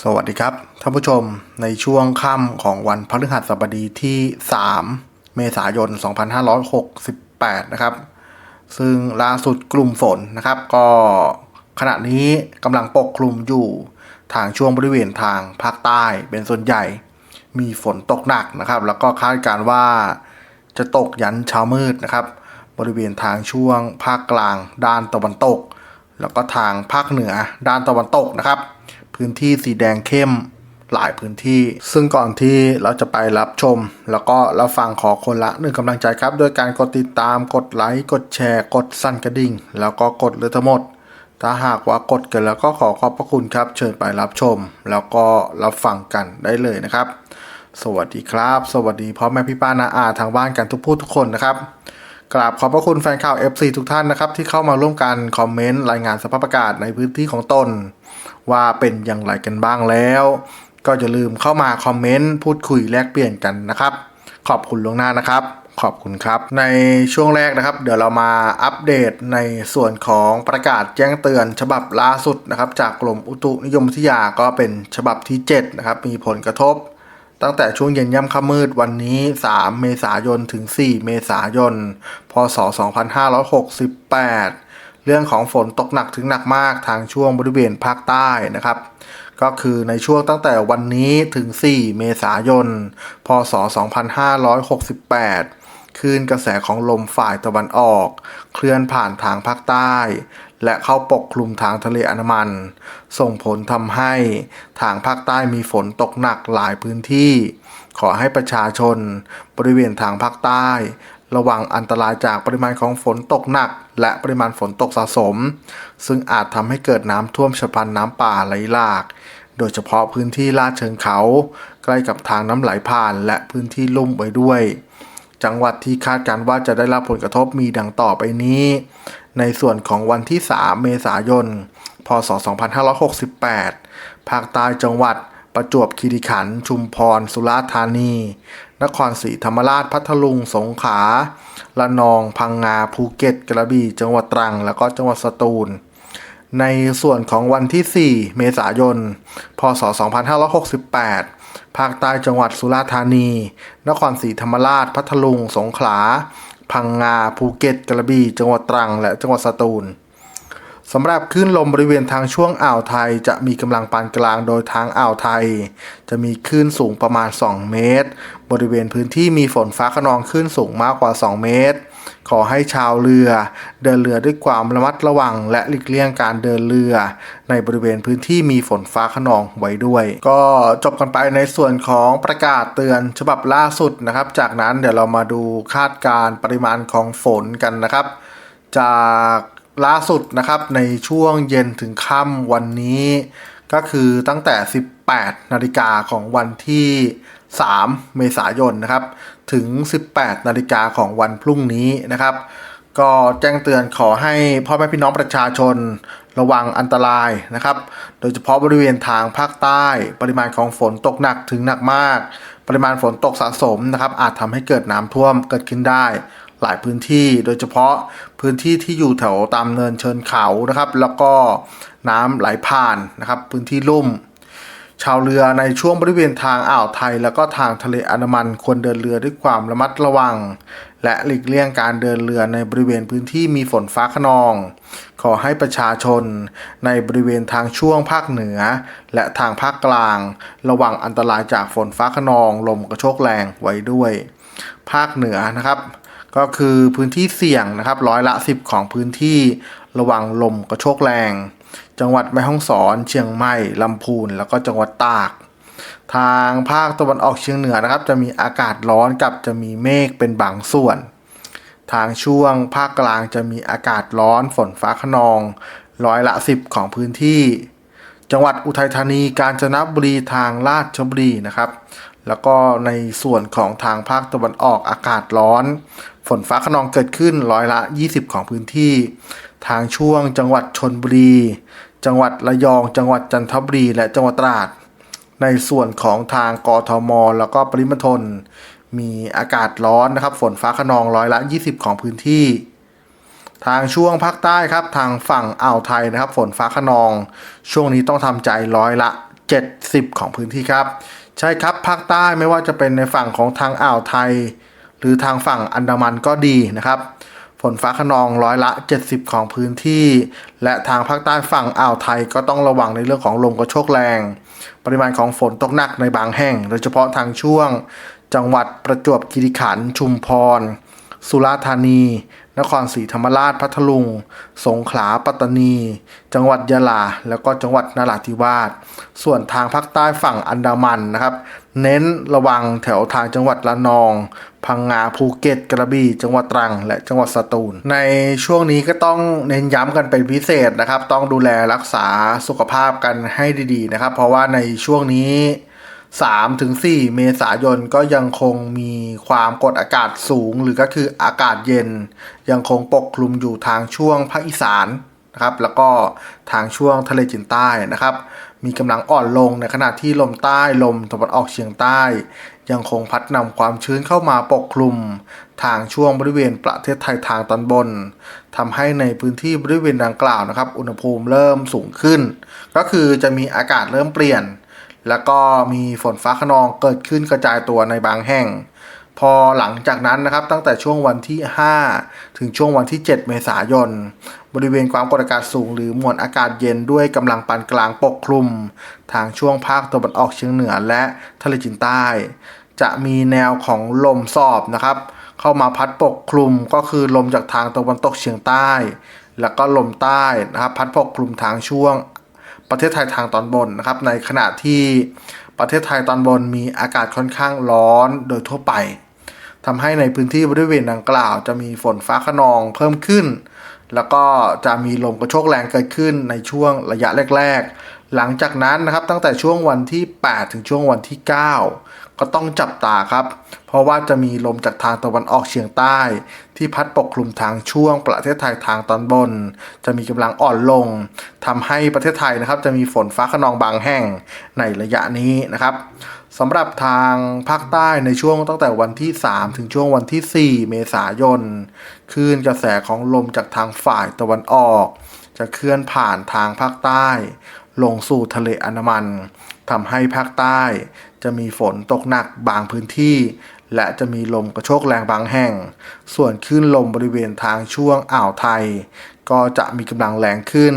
สวัสดีครับท่านผู้ชมในช่วงค่ำของวันพฤหัสบดีที่ 3 เมษายน 2568 นะครับ ซึ่งล่าสุดกลุ่มฝนนะครับ ก็ขณะนี้กำลังปกคลุมอยู่ทางช่วงบริเวณทางภาคใต้เป็นส่วนใหญ่ มีฝนตกหนักนะครับ แล้วก็คาดการว่าจะตกยันเช้ามืดนะครับ บริเวณทางช่วงภาคกลางด้านตะวันตก แล้วก็ทางภาคเหนือด้านตะวันตกนะครับ พื้นที่สีแดงเข้มหลายพื้นที่ ซึ่งก่อนที่เราจะไปรับชม แล้วก็รับฟังขอคนละหนึ่งกำลังใจครับ โดยการกดติดตามกดไลค์กดแชร์กดสั่นกระดิ่ง แล้วก็กดเลยทั้งหมด ถ้าหากว่ากดกันแล้วก็ขอขอบพระคุณครับ เชิญไปรับชม แล้วก็รับฟังกันได้เลยนะครับ สวัสดีครับ สวัสดีพ่อแม่พี่ป้านาอาทางบ้านกันทุกผู้ทุกคนนะครับกราบขอบพระคุณแฟนข่าว FC ทุกท่านนะครับที่เข้ามาร่วมกันคอมเมนต์รายงานสภาพอากาศในพื้นที่ของตน ว่าเป็นอย่างไรกันบ้างแล้ว ก็อย่าลืมเข้ามาคอมเมนต์พูดคุยแลกเปลี่ยนกันนะครับ ขอบคุณล่วงหน้านะครับขอบคุณครับ ในช่วงแรกนะครับ เดี๋ยวเรามาอัปเดตในส่วนของประกาศแจ้งเตือนฉบับล่าสุดนะครับ จากกรมอุตุนิยมวิทยาก็เป็นฉบับที่ 7 นะครับ มีผลกระทบ ตั้งแต่ช่วงเย็นย่ำค่ำมืดวันนี้ 3 เมษายนถึง 4 เมษายน พศ 2568 เรื่องของฝนตกหนักถึงหนักมากทางช่วงบริเวณภาคใต้นะครับ ก็คือในช่วงตั้งแต่วันนี้ถึง 4 เมษายน พศ 2568 คลื่นกระแสของลมฝ่ายตะวันออก เคลื่อนผ่านทางภาคใต้ และเข้าปกคลุมทางทะเลอันดามัน ส่งผลทำให้ทางภาคใต้มีฝนตกหนักหลายพื้นที่ ขอให้ประชาชนบริเวณทางภาคใต้ ระวังอันตรายจากปริมาณของฝนตกหนัก และปริมาณฝนตกสะสม ซึ่งอาจทำให้เกิดน้ำท่วมฉับพลันน้ำป่าไหลหลาก โดยเฉพาะพื้นที่ลาดเชิงเขา ใกล้กับทางน้ำไหลผ่านและพื้นที่ลุ่มไว้ด้วย จังหวัดที่คาดการว่าจะได้รับผลกระทบมีดังต่อไปนี้ ในส่วนของวันที่ 3 เมษายน พศ 2568 ภาคใต้จังหวัด ประจวบคีรีขันธ์ชุมพร สุราษฎร์ธานี นครศรีธรรมราชพัทลุง สงขลาละนอง พังงา ภูเก็ต กระบี่ จังหวัดตรัง แล้วก็จังหวัดสตูล ในส่วนของวันที่ 4 เมษายน พศ 2568 ภาคใต้จังหวัดสุราษฎร์ธานี นครศรีธรรมราช พัทลุง สงขลา พังงา ภูเก็ต กระบี่ จังหวัดตรัง และจังหวัดสตูล สำหรับคลื่นลมบริเวณทางช่วงอ่าวไทย จะมีกำลังปานกลางโดยทางอ่าวไทย จะมีคลื่นสูงประมาณ 2 เมตร บริเวณพื้นที่มีฝนฟ้าขนองคลื่นสูงมากกว่า 2 เมตร ขอให้ชาวเรือ เดินเรือด้วยความระมัดระวัง และหลีกเลี่ยงการเดินเรือ ในบริเวณพื้นที่มีฝนฟ้าขนองไว้ด้วย ก็จบกันไปในส่วนของประกาศเตือนฉบับล่าสุดนะครับ จากนั้นเดี๋ยวเรามาดูคาดการณ์ปริมาณของฝนกันนะครับ จาก ล่าสุดนะครับในช่วงเย็นถึงค่ำวันนี้ ก็คือตั้งแต่ 18 นาฬิกาของวันที่ 3 เมษายนนะครับถึง 18 นาฬิกาของวันพรุ่งนี้นะครับ ก็แจ้งเตือนขอให้พ่อแม่พี่น้องประชาชนระวังอันตรายนะครับ โดยเฉพาะบริเวณทางภาคใต้ ปริมาณของฝนตกหนักถึงหนักมาก ปริมาณฝนตกสะสมนะครับ อาจทำให้เกิดน้ำท่วมเกิดขึ้นได้ หลายพื้นที่ โดยเฉพาะพื้นที่ที่อยู่แถวตามเนินเชิญเขานะครับ แล้วก็น้ำไหลผ่านนะครับ พื้นที่ลุ่ม ชาวเรือในช่วงบริเวณทางอ่าวไทย แล้วก็ทางทะเลอันดามันควรเดินเรือด้วยความระมัดระวัง และหลีกเลี่ยงการเดินเรือในบริเวณพื้นที่มีฝนฟ้าขนอง ขอให้ประชาชนในบริเวณทางช่วงภาคเหนือ และทางภาคกลาง ระวังอันตรายจากฝนฟ้าขนอง ลมกระโชกแรงไว้ด้วย ภาคเหนือนะครับ ก็คือพื้นที่เสี่ยงนะครับร้อยละ 10 ของพื้นที่ระวังลมกระโชกแรง จังหวัดแม่ฮ่องสอน เชียงใหม่ลำพูน แล้วก็จังหวัดตาก ทางภาคตะวันออกเฉียงเหนือนะครับ จะมีอากาศร้อนกับจะมีเมฆเป็นบางส่วน ทางช่วงภาคกลางจะมีอากาศร้อนฝนฟ้าขนอง ร้อยละ 10 ของพื้นที่ จังหวัดอุทัยธานีกาญจนบุรีทางราดชบุรีนะครับแล้วก็ในส่วนของทางภาคตะวันออกอากาศร้อน ฝนฟ้าขนองเกิดขึ้นร้อยละ 20 ของพื้นที่ ทางช่วงจังหวัดชนบุรี จังหวัดระยอง จังหวัดจันทบุรี และจังหวัดตราด ในส่วนของทางกทม แล้วก็ปริมณฑลมีอากาศร้อนนะครับ ฝนฟ้าขนองร้อยละ 20 ของพื้นที่ ทางช่วงภาคใต้ครับ ทางฝั่งอ่าวไทยนะครับ ฝนฟ้าขนอง ช่วงนี้ต้องทำใจร้อยละ 70 ของพื้นที่ครับ ใช่ครับภาคใต้ไม่ว่าจะเป็นในฝั่งของทางอ่าวไทย หรือทางฝั่งอันดามันก็ดีนะครับ ฝนฟ้าขนองร้อยละ 70 ของพื้นที่ และทางภาคใต้ฝั่งอ่าวไทยก็ต้องระวังในเรื่องของลมกระโชกแรง ปริมาณของฝนตกหนักในบางแห่ง โดยเฉพาะทางช่วง จังหวัดประจวบคีรีขันธ์ชุมพร สุราษฎร์ธานี นครศรีธรรมราชพัทลุง สงขลาปัตตานี จังหวัดยะลา แล้วก็จังหวัดนราธิวาสส่วนทางภาคใต้ฝั่งอันดามันนะครับ เน้นระวังแถวทางจังหวัดละนอง พังงาภูเก็ตกระบี่ จังหวัดตรัง และจังหวัดสตูล ในช่วงนี้ก็ต้องเน้นย้ำกันเป็นพิเศษนะครับ ต้องดูแลรักษาสุขภาพกันให้ดีๆนะครับ เพราะว่าในช่วงนี้ 3ถึง4เมษายนก็ยังคงมีความกดอากาศสูง หรือก็คืออากาศเย็น ยังคงปกคลุมอยู่ทางช่วงภาคอีสานนะครับแล้วก็ทางช่วงทะเลจีนใต้นะครับ มีกำลังอ่อนลงในขณะที่ลมใต้ลมตะวันออกเฉียงใต้ ยังคงพัดนำความชื้นเข้ามาปกคลุม ทางช่วงบริเวณประเทศไทยทางตอนบนทำให้ในพื้นที่บริเวณดังกล่าวนะครับ อุณหภูมิเริ่มสูงขึ้น ก็คือจะมีอากาศเริ่มเปลี่ยน แล้วก็มีฝนฟ้าขนองเกิดขึ้นกระจายตัวในบางแห่ง พอหลังจากนั้นนะครับตั้งแต่ช่วงวันที่ 5 ถึงช่วงวันที่ 7 เมษายน บริเวณความกดอากาศสูงหรือมวลอากาศเย็นด้วยกำลังปานกลางปกคลุม ทางช่วงภาคตะวันออกเฉียงเหนือและทะเลจีนใต้ จะมีแนวของลมสอบนะครับ เข้ามาพัดปกคลุมก็คือลมจากทางตะวันตกเฉียงใต้ แล้วก็ลมใต้นะครับพัดปกคลุมทางช่วง ประเทศไทยทางตอนบนนะครับ ในขณะที่ประเทศไทยตอนบนมีอากาศค่อนข้างร้อนโดยทั่วไปทำให้ในพื้นที่บริเวณดังกล่าว จะมีฝนฟ้าขนองเพิ่มขึ้น แล้วก็จะมีลมกระโชกแรงเกิดขึ้นในช่วงระยะแรก ๆ หลังจากนั้นนะครับตั้งแต่ช่วงวันที่ 8 ถึงช่วงวันที่ 9 ก็ต้องจับตาครับ เพราะว่าจะมีลมจากทางตะวันออกเฉียงใต้ ที่พัดปกคลุมทางช่วงประเทศไทยทางตอนบน จะมีกำลังอ่อนลงทำให้ประเทศไทยนะครับ จะมีฝนฟ้าขนองบางแห่งในระยะนี้นะครับสำหรับทางภาคใต้ในช่วงตั้งแต่วันที่ 3 ถึงช่วงวันที่ 4 เมษายนคลื่นกระแสของลมจากทางฝ่ายตะวันออก จะเคลื่อนผ่านทางภาคใต้ ลงสู่ทะเลอันดามันทำให้ภาคใต้ จะมีฝนตกหนักบางพื้นที่ และจะมีลมกระโชกแรงบางแห่ง ส่วนคลื่นลมบริเวณทางช่วงอ่าวไทย ก็จะมีกำลังแรงขึ้น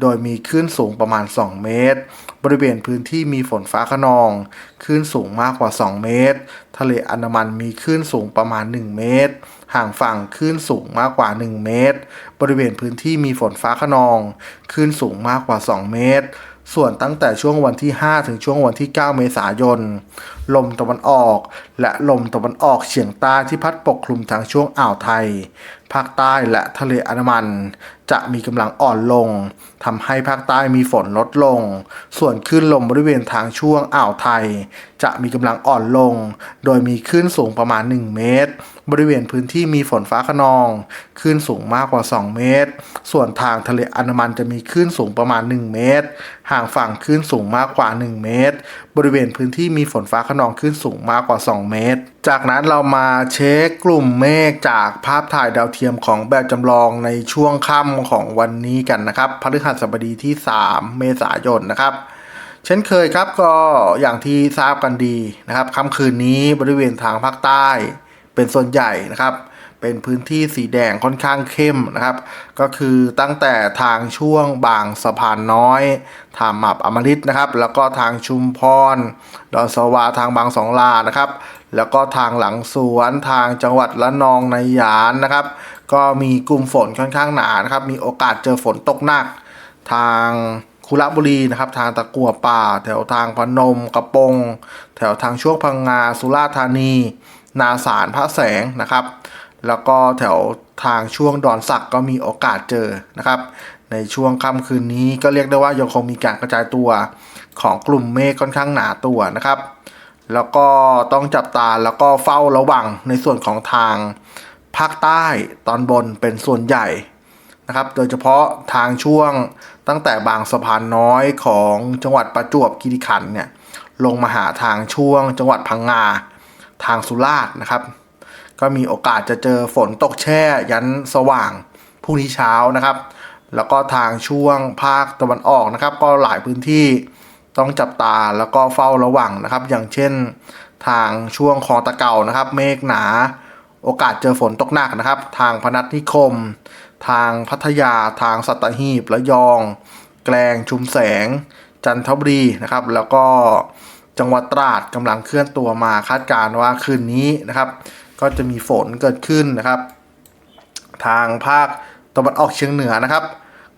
โดยมีคลื่นสูงประมาณ 2 เมตร บริเวณพื้นที่มีฝนฟ้าขนองคลื่นสูงมากกว่า 2 เมตร ทะเลอันดามันมีคลื่นสูงประมาณ 1 เมตร ห่างฝั่งคลื่นสูงมากกว่า 1 เมตร บริเวณพื้นที่มีฝนฟ้าขนองคลื่นสูงมากกว่า 2 เมตร ส่วนตั้งแต่ช่วงวันที่ 5 ถึงช่วงวันที่ 9 เมษายน ลมตะวันออก และลมตะวันออกเฉียงใต้ที่พัดปกคลุมทางช่วงอ่าวไทย ภาคใต้และทะเลอันมัน จะมีกำลังอ่อนลงทำให้ภาคใต้มีฝนลดลง ส่วนคลื่นลมบริเวณทางช่วงอ่าวไทย จะมีกำลังอ่อนลง โดยมีคลื่นสูงประมาณ 1 เมตร บริเวณพื้นที่มีฝนฟ้าขนองคลื่นสูงมากกว่า 2 เมตร ส่วนทางทะเลอันมันจะมีคลื่นสูงประมาณ 1 เมตร ห่างฝั่งคลื่นสูงมากกว่า 1 เมตร บริเวณพื้นที่มีฝนฟ้าขนองคลื่นสูงมากกว่า 2 เมตร จากนั้นเรามาเช็คกลุ่มเมฆจากภาพถ่ายดาวเทียมของแบบจำลองในช่วงค่ำของวันนี้กันนะครับพฤหัสบดีที่ 3 เมษายนนะครับเช่นเคยครับก็อย่างที่ทราบกันดีนะครับค่ำคืนนี้บริเวณทางภาคใต้ เป็นส่วนใหญ่นะครับ เป็นพื้นที่สีแดงค่อนข้างเข้มนะครับ ก็คือตั้งแต่ทางช่วงบางสะพานน้อยทางหมับอมฤตนะครับ แล้วก็ทางชุมพร ดอนสวาทางบางสองลานะครับ แล้วก็ทางหลังสวนทางจังหวัดละนองในยานนะครับ ก็มีกลุ่มฝนค่อนข้างหนานะครับ มีโอกาสเจอฝนตกหนัก ทางคุระบุรีนะครับทางตะกัวป่า แถวทางพนมกระปง แถวทางช่วงพังงาสุราษฎร์ธานี นาสารพระแสงนะครับ แล้วก็แถวทางช่วงดอนสักก็มีโอกาสเจอนะครับ ในช่วงค่ำคืนนี้ก็เรียกได้ว่ายังคงมีการกระจายตัวของกลุ่มเมฆค่อนข้างหนาตัวนะครับ แล้วก็ต้องจับตาแล้วก็เฝ้าระวังในส่วนของทางภาคใต้ตอนบนเป็นส่วนใหญ่นะครับ โดยเฉพาะทางช่วงตั้งแต่บางสะพานน้อยของจังหวัดประจวบคีรีขันธ์เนี่ยลงมาหาทางช่วงจังหวัดพังงา ทางสุราษฎร์นะครับ ก็มีโอกาสจะเจอฝนตกแช่ยันสว่างพรุ่งนี้เช้านะครับ แล้วก็ทางช่วงภาคตะวันออกนะครับ ก็หลายพื้นที่ต้องจับตาแล้วก็เฝ้าระวังนะครับ อย่างเช่นทางช่วงคลองตะเก่านะครับ เมฆหนา โอกาสเจอฝนตกหนักนะครับ ทางพนัสนิคม ทางพัทยา ทางสัตหีบระยอง แกลงชุมแสง จันทบุรีนะครับ แล้วก็ จังหวัดตราดกำลังเคลื่อนตัวมาคาดการณ์ว่าคืนนี้นะครับ ก็จะมีฝนเกิดขึ้นนะครับ ทางภาคตะวันออกเฉียงเหนือนะครับ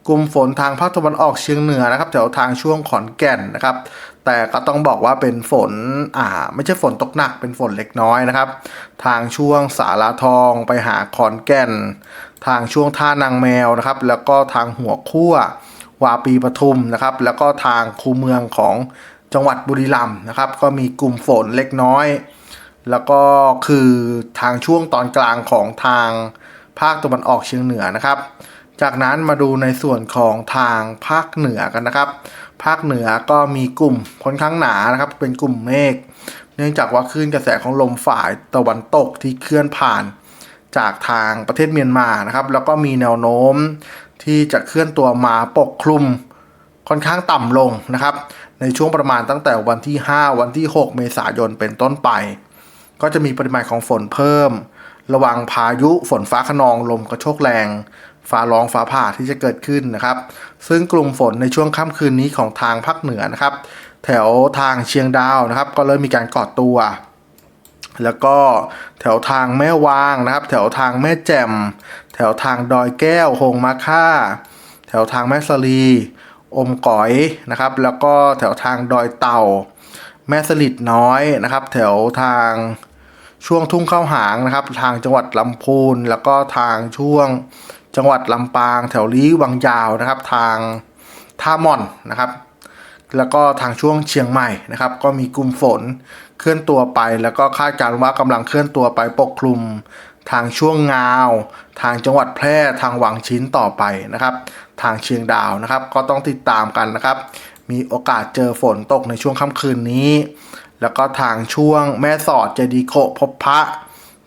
กลุ่มฝนทางภาคตะวันออกเฉียงเหนือนะครับแถวทางช่วงขอนแก่นนะครับ แต่ก็ต้องบอกว่าเป็นฝนอ่าไม่ใช่ฝนตกหนักเป็นฝนเล็กน้อยนะครับ ทางช่วงสาราทองไปหาขอนแก่น ทางช่วงท่านางแมวนะครับ แล้วก็ทางหัวคั่ววาปีปทุมนะครับ แล้วก็ทางคูเมืองของ จังหวัดบุรีรัมย์นะครับ ก็มีกลุ่มฝนเล็กน้อย แล้วก็คือทางช่วงตอนกลางของทางภาคตะวันออกเฉียงเหนือนะครับ จากนั้นมาดูในส่วนของทางภาคเหนือกันนะครับ ภาคเหนือก็มีกลุ่มค่อนข้างหนานะครับ เป็นกลุ่มเมฆเนื่องจากว่าคลื่นกระแสของลมฝ่ายตะวันตกที่เคลื่อนผ่านจากทางประเทศเมียนมานะครับ แล้วก็มีแนวโน้มที่จะเคลื่อนตัวมาปกคลุมค่อนข้างต่ำลงนะครับ ในช่วงประมาณตั้งแต่วันที่ 5 วันที่ 6 เมษายนเป็นต้นไป ก็จะมีปริมาณของฝนเพิ่ม ระวังพายุฝนฟ้าขนองลมกระโชกแรง ฟ้าร้องฟ้าผ่าที่จะเกิดขึ้นนะครับ ซึ่งกลุ่มฝนในช่วงค่ำคืนนี้ของทางภาคเหนือนะครับ แถวทางเชียงดาวนะครับ ก็เริ่มมีการก่อตัว แล้วก็แถวทางแม่วางนะครับ แถวทางแม่แจ่ม แถวทางดอยแก้วโฮงมาค่า แถวทางแม่สลี อมก๋อยนะครับ แล้วก็แถวทางดอยเต่า แม่สลิดน้อยนะครับ แถวทางช่วงทุ่งข้าวหางนะครับ ทางจังหวัดลำพูนแล้วก็ทางช่วงจังหวัดลำปาง แถวลี้วังยาวนะครับ ทางท่าม่อนนะครับ แล้วก็ทางช่วงเชียงใหม่นะครับ ก็มีกลุ่มฝนเคลื่อนตัวไป แล้วก็คาดการณ์ว่ากำลังเคลื่อนตัวไปปกคลุมทางช่วงงาว ทางจังหวัดแพร่ทางหวังชิ้นต่อไปนะครับ ทางเชียงดาวนะครับ ก็ต้องติดตามกันนะครับ มีโอกาสเจอฝนตกในช่วงค่ำคืนนี้ แล้วก็ทางช่วงแม่สอดเจดีโคพบพระ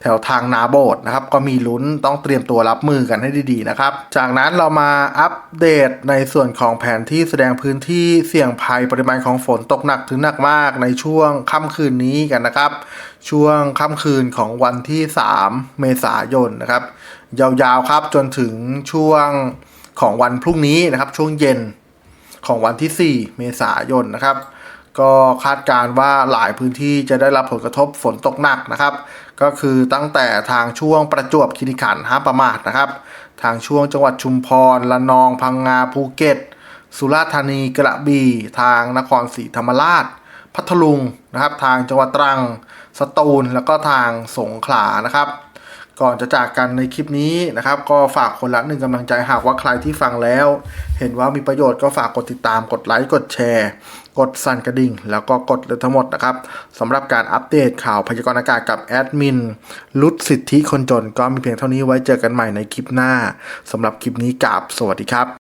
แถวทางนาโบดนะครับ ก็มีลุ้นต้องเตรียมตัวรับมือกันให้ดีๆนะครับ จากนั้นเรามาอัปเดตในส่วนของแผนที่แสดงพื้นที่เสี่ยงภัยปริมาณของฝนตกหนักถึงหนักมากในช่วงค่ำคืนนี้กันนะครับ ช่วงค่ำคืนของวันที่ 3 เมษายนนะครับ ยาวๆครับจนถึงช่วง ของวันพรุ่งนี้นะครับ ช่วงเย็นของวันที่ 4 เมษายนนะครับ ก็คาดการ์ว่าหลายพื้นที่จะได้รับผลกระทบฝนตกหนักนะครับ ก็คือตั้งแต่ทางช่วงประจวบคีรีขันธ์ห้ามประมาทนะครับ ทางช่วงจังหวัดชุมพรละนอง พังงาภูเก็ต สุราษฎร์ธานีกระบี่ทางนครศรีธรรมราช พัทลุงนะครับ ทางจังหวัดตรัง สตูลแล้วก็ทางสงขลานะครับ ก่อนจะจากกันในคลิปนี้นะครับ ก็ฝากคนละหนึ่งกำลังใจหากว่าใครที่ฟังแล้ว เห็นว่ามีประโยชน์ก็ฝากกดติดตามกดไลค์กดแชร์ กดสั่นกระดิ่ง แล้วก็กดเลยทั้งหมดนะครับสำหรับการอัปเดตข่าวพยากรณ์อากาศกับแอดมินลุดสิทธิคนจนก็มีเพียงเท่านี้ไว้เจอกันใหม่ในคลิปหน้าสำหรับคลิปนี้กับสวัสดีครับ